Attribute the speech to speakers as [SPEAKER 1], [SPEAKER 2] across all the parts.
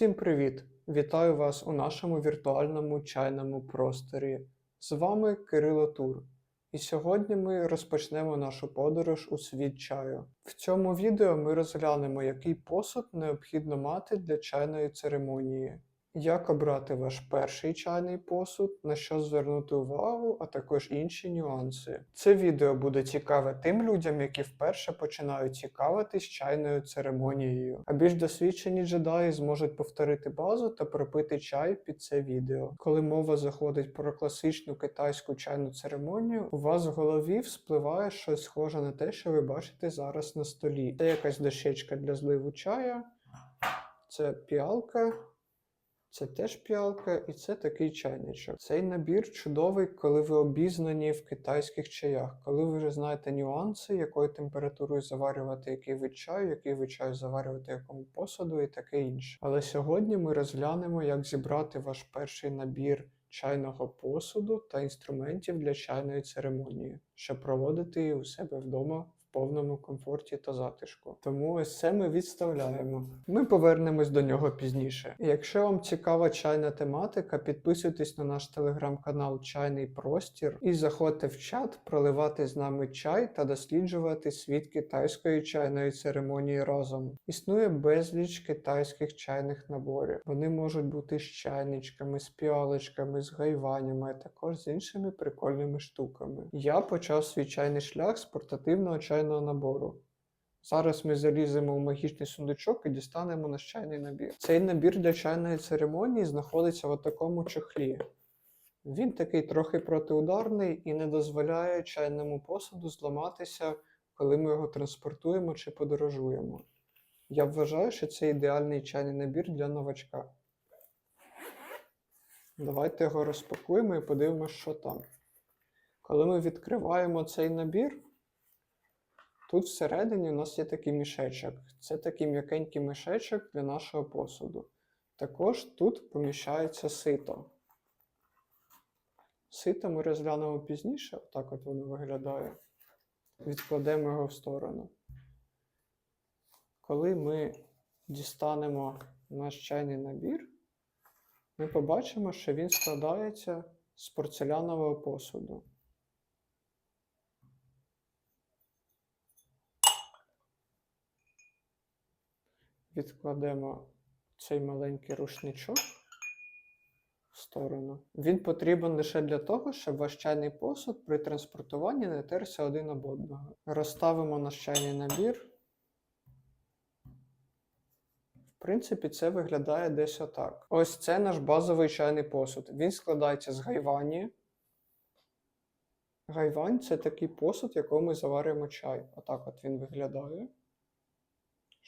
[SPEAKER 1] Всім привіт! Вітаю вас у нашому віртуальному чайному просторі. З вами Кирило Тур. І сьогодні ми розпочнемо нашу подорож у світ чаю. В цьому відео ми розглянемо, який посуд необхідно мати для чайної церемонії, як обрати ваш перший чайний посуд, на що звернути увагу, а також інші нюанси. Це відео буде цікаве тим людям, які вперше починають цікавитись чайною церемонією, а більш досвідчені джедаї зможуть повторити базу та пропити чай під це відео. Коли мова заходить про класичну китайську чайну церемонію, у вас в голові вспливає щось схоже на те, що ви бачите зараз на столі. Це якась дощечка для зливу чая, це піалка. Це теж піалка, і це такий чайничок. Цей набір чудовий, коли ви обізнані в китайських чаях, коли ви вже знаєте нюанси, якою температурою заварювати який вид чаю, який вид чаю заварювати якому посуду і таке інше. Але сьогодні ми розглянемо, як зібрати ваш перший набір чайного посуду та інструментів для чайної церемонії, щоб проводити її у себе вдома повному комфорті та затишку. Тому ось це ми відставляємо. Ми повернемось до нього пізніше. Якщо вам цікава чайна тематика, підписуйтесь на наш телеграм-канал Чайний Простір і заходьте в чат проливати з нами чай та досліджувати світ китайської чайної церемонії разом. Існує безліч китайських чайних наборів. Вони можуть бути з чайничками, з піалочками, з гайванями, а також з іншими прикольними штуками. Я почав свій чайний шлях з портативного чайного набору. Зараз ми заліземо в магічний сундучок і дістанемо наш чайний набір. Цей набір для чайної церемонії знаходиться в такому чохлі. Він такий трохи протиударний і не дозволяє чайному посуду зламатися, коли ми його транспортуємо чи подорожуємо. Я вважаю, що це ідеальний чайний набір для новачка. Давайте його розпакуємо і подивимося, що там. Коли ми відкриваємо цей набір, тут всередині у нас є такий мішечок. Це такий м'якенький мішечок для нашого посуду. Також тут поміщається сито. Сито ми розглянемо пізніше, отак от воно виглядає. Відкладемо його в сторону. Коли ми дістанемо наш чайний набір, ми побачимо, що він складається з порцелянового посуду. Відкладемо цей маленький рушничок в сторону. Він потрібен лише для того, щоб ваш чайний посуд при транспортуванні не терся один об одного. Розставимо наш чайний набір. В принципі, це виглядає десь отак. Ось це наш базовий чайний посуд. Він складається з гайвані. Гайвань це такий посуд, в якому ми заварюємо чай. Отак от він виглядає.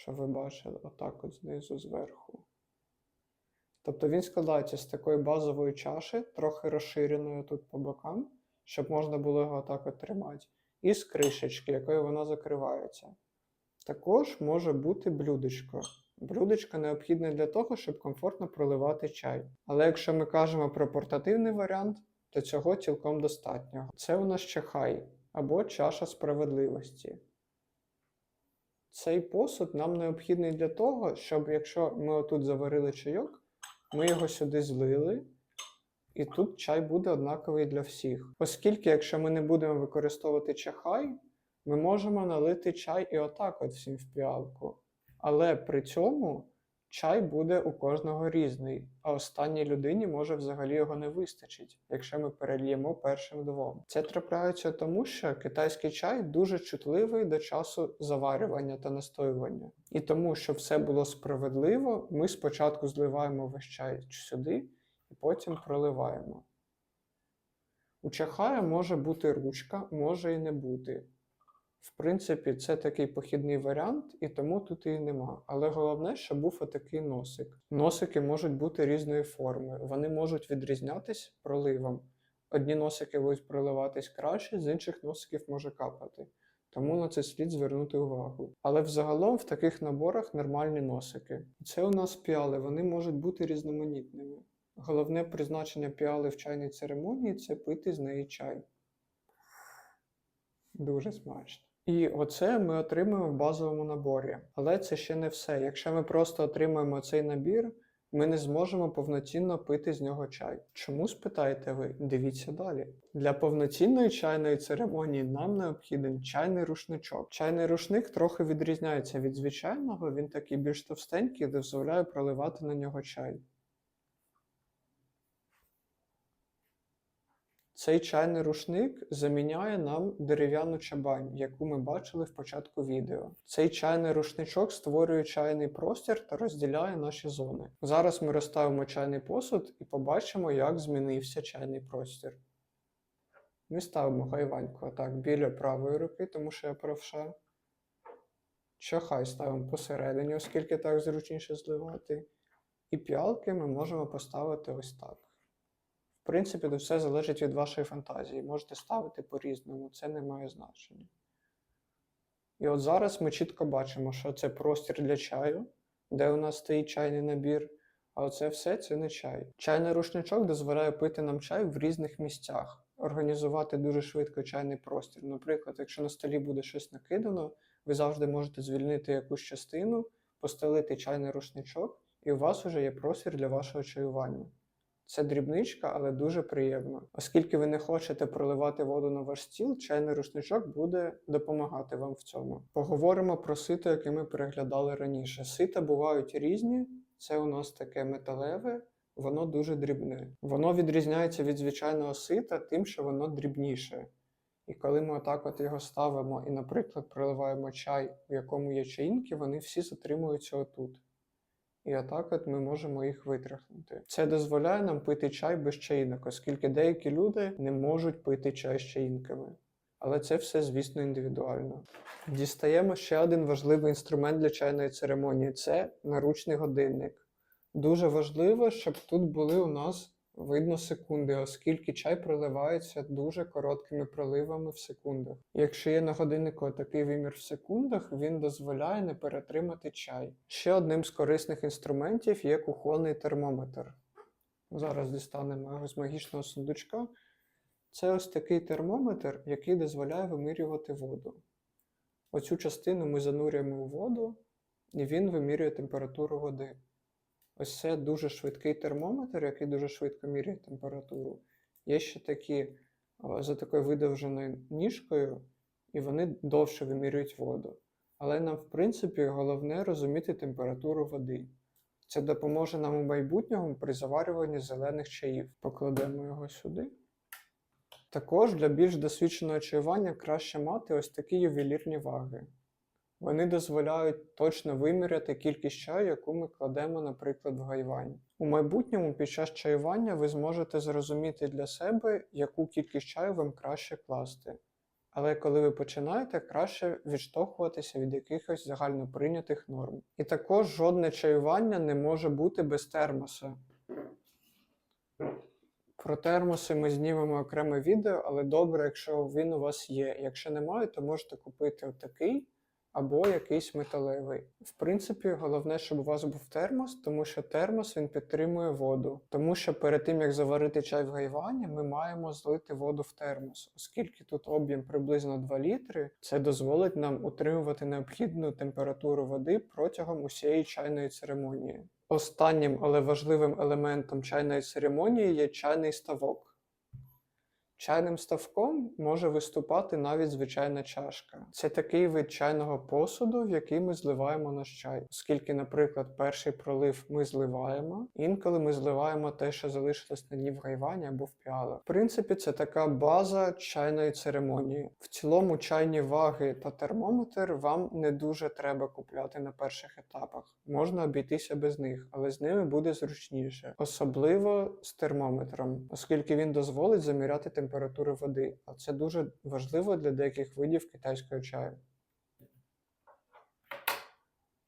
[SPEAKER 1] Що ви бачили, отак от знизу зверху. Тобто він складається з такої базової чаші, трохи розширеною тут по бокам, щоб можна було його отак от тримати, і з кришечки, якою вона закривається. Також може бути блюдечко. Блюдечко необхідне для того, щоб комфортно проливати чай. Але якщо ми кажемо про портативний варіант, то цього цілком достатньо. Це у нас чахай або чаша справедливості. Цей посуд нам необхідний для того, щоб якщо ми отут заварили чайок, ми його сюди злили, і тут чай буде однаковий для всіх. Оскільки, якщо ми не будемо використовувати чахай, ми можемо налити чай і отак от всім в піалку. Але при цьому чай буде у кожного різний, а останній людині може взагалі його не вистачить, якщо ми перельємо першим двом. Це трапляється тому, що китайський чай дуже чутливий до часу заварювання та настоювання. І тому, щоб все було справедливо, ми спочатку зливаємо весь чай сюди і потім проливаємо. У чахая може бути ручка, може і не бути. В принципі, це такий похідний варіант, і тому тут її нема. Але головне, щоб був отакий носик. Носики можуть бути різної форми, вони можуть відрізнятись проливом. Одні носики будуть проливатись краще, з інших носиків може капати. Тому на це слід звернути увагу. Але взагалом в таких наборах нормальні носики. Це у нас піали, вони можуть бути різноманітними. Головне призначення піали в чайній церемонії це пити з неї чай. Дуже смачно. І оце ми отримуємо в базовому наборі. Але це ще не все. Якщо ми просто отримуємо цей набір, ми не зможемо повноцінно пити з нього чай. Чому спитаєте ви? Дивіться далі. Для повноцінної чайної церемонії нам необхіден чайний рушничок. Чайний рушник трохи відрізняється від звичайного, він такий більш товстенький дозволяє проливати на нього чай. Цей чайний рушник заміняє нам дерев'яну чабань, яку ми бачили в початку відео. Цей чайний рушничок створює чайний простір та розділяє наші зони. Зараз ми розставимо чайний посуд і побачимо, як змінився чайний простір. Ми ставимо гайваньку отак біля правої руки, тому що я правша. Чахай ставимо посередині, оскільки так зручніше зливати. І піалки ми можемо поставити ось так. В принципі, то все залежить від вашої фантазії. Можете ставити по-різному, це не має значення. І от зараз ми чітко бачимо, що це простір для чаю, де у нас стоїть чайний набір, а оце все це не чай. Чайний рушничок дозволяє пити нам чай в різних місцях, організувати дуже швидко чайний простір. Наприклад, якщо на столі буде щось накидано, ви завжди можете звільнити якусь частину, постелити чайний рушничок, і у вас вже є простір для вашого чаювання. Це дрібничка, але дуже приємно. Оскільки ви не хочете проливати воду на ваш стіл, чайний рушничок буде допомагати вам в цьому. Поговоримо про сито, яке ми переглядали раніше. Сита бувають різні. Це у нас таке металеве, воно дуже дрібне. Воно відрізняється від звичайного сита тим, що воно дрібніше. І коли ми отак от його ставимо і, наприклад, проливаємо чай, в якому є чаїнки, вони всі затримуються отут. І отак от ми можемо їх витряхнути. Це дозволяє нам пити чай без чаїнок, оскільки деякі люди не можуть пити чай з чаїнками. Але це все, звісно, індивідуально. Дістаємо ще один важливий інструмент для чайної церемонії це наручний годинник. Дуже важливо, щоб тут були у нас видно секунди, оскільки чай проливається дуже короткими проливами в секундах. Якщо є на годиннику такий вимір в секундах, він дозволяє не перетримати чай. Ще одним з корисних інструментів є кухонний термометр. Зараз дістанемо його з магічного сундучка. Це ось такий термометр, який дозволяє вимірювати воду. Оцю частину ми занурюємо у воду, і він вимірює температуру води. Ось це дуже швидкий термометр, який дуже швидко міряє температуру. Є ще такі за такою видовженою ніжкою, і вони довше вимірюють воду. Але нам, в принципі, головне розуміти температуру води. Це допоможе нам у майбутньому при заварюванні зелених чаїв. Покладемо його сюди. Також для більш досвідченого чаювання краще мати ось такі ювелірні ваги. Вони дозволяють точно виміряти кількість чаю, яку ми кладемо, наприклад, в гайвань. У майбутньому під час чаювання ви зможете зрозуміти для себе, яку кількість чаю вам краще класти. Але коли ви починаєте, краще відштовхуватися від якихось загальноприйнятих норм. І також жодне чаювання не може бути без термоса. Про термоси ми знімемо окреме відео, але добре, якщо він у вас є. Якщо немає, то можете купити отакий або якийсь металевий. В принципі, головне, щоб у вас був термос, тому що термос він підтримує воду. Тому що перед тим як заварити чай в гайвані, ми маємо злити воду в термос, оскільки тут об'єм приблизно 2 літри, це дозволить нам утримувати необхідну температуру води протягом усієї чайної церемонії. Останнім, але важливим елементом чайної церемонії є чайний ставок. Чайним ставком може виступати навіть звичайна чашка. Це такий вид чайного посуду, в який ми зливаємо наш чай. Оскільки, наприклад, перший пролив ми зливаємо, інколи ми зливаємо те, що залишилось на дні в гайвані або в піалах. В принципі, це така база чайної церемонії. В цілому чайні ваги та термометр вам не дуже треба купляти на перших етапах. Можна обійтися без них, але з ними буде зручніше, особливо з термометром, оскільки він дозволить заміряти температуру води, а це дуже важливо для деяких видів китайського чаю.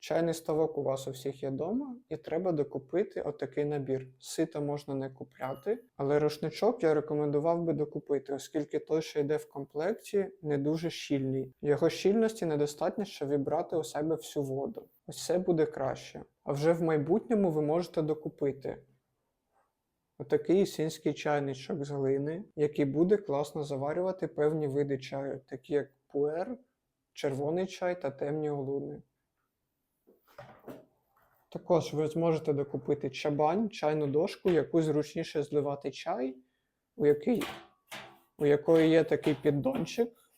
[SPEAKER 1] Чайний ставок у вас у всіх є вдома, і треба докупити отакий набір. Сито можна не купляти, але рушничок я рекомендував би докупити, оскільки той, що йде в комплекті, не дуже щільний. Його щільності недостатньо, щоб вібрати у себе всю воду. Ось це буде краще. А вже в майбутньому ви можете докупити отакий сінський чайничок з глини, який буде класно заварювати певні види чаю, такі як пуер, червоний чай та темні олуни. Також ви зможете докупити чабань, чайну дошку, яку зручніше зливати чай, у, який, у якої є такий піддончик,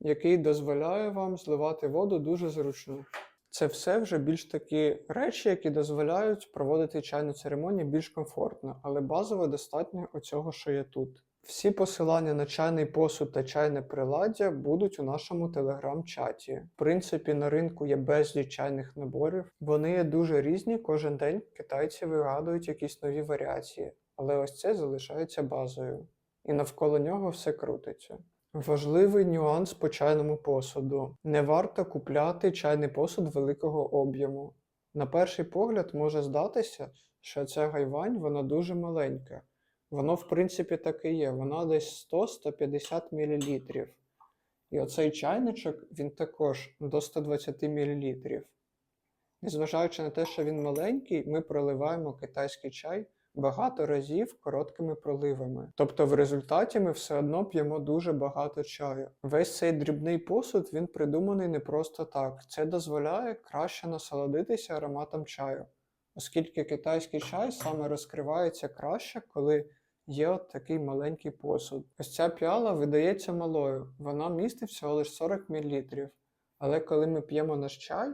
[SPEAKER 1] який дозволяє вам зливати воду дуже зручно. Це все вже більш такі речі, які дозволяють проводити чайну церемонію більш комфортно, але базово достатньо оцього, що є тут. Всі посилання на чайний посуд та чайне приладдя будуть у нашому телеграм-чаті. В принципі, на ринку є безліч чайних наборів. Вони є дуже різні. Кожен день китайці вигадують якісь нові варіації, але ось це залишається базою. І навколо нього все крутиться. Важливий нюанс по чайному посуду. Не варто купляти чайний посуд великого об'єму. На перший погляд може здатися, що ця гайвань вона дуже маленька. Воно, в принципі, так і є. Вона десь 100-150 мл. І оцей чайничок він також до 120 мл. Незважаючи на те, що він маленький, ми проливаємо китайський чай багато разів короткими проливами. Тобто в результаті ми все одно п'ємо дуже багато чаю. Весь цей дрібний посуд він придуманий не просто так. Це дозволяє краще насолодитися ароматом чаю, оскільки китайський чай саме розкривається краще, коли є от такий маленький посуд. Ось ця піала видається малою, вона містить всього лише 40 мл. Але коли ми п'ємо наш чай,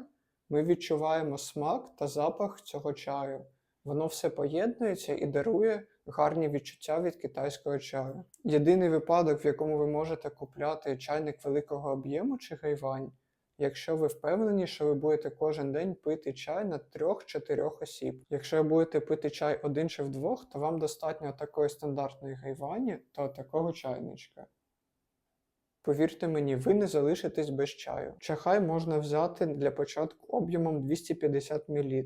[SPEAKER 1] ми відчуваємо смак та запах цього чаю. Воно все поєднується і дарує гарні відчуття від китайського чаю. Єдиний випадок, в якому ви можете купляти чайник великого об'єму чи гайвань, якщо ви впевнені, що ви будете кожен день пити чай на трьох-чотирьох осіб. Якщо ви будете пити чай один чи вдвох, то вам достатньо такої стандартної гайвані та такого чайничка. Повірте мені, ви не залишитесь без чаю. Чахай можна взяти для початку об'ємом 250 мл.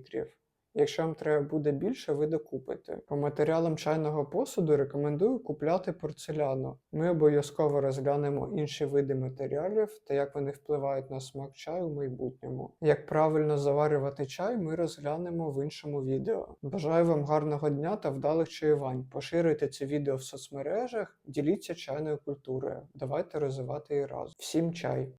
[SPEAKER 1] Якщо вам треба буде більше, ви докупите. По матеріалам чайного посуду рекомендую купляти порцеляну. Ми обов'язково розглянемо інші види матеріалів та як вони впливають на смак чаю в майбутньому. Як правильно заварювати чай, ми розглянемо в іншому відео. Бажаю вам гарного дня та вдалих чаювань. Поширюйте це відео в соцмережах, діліться чайною культурою. Давайте розвивати її разом. Всім чай!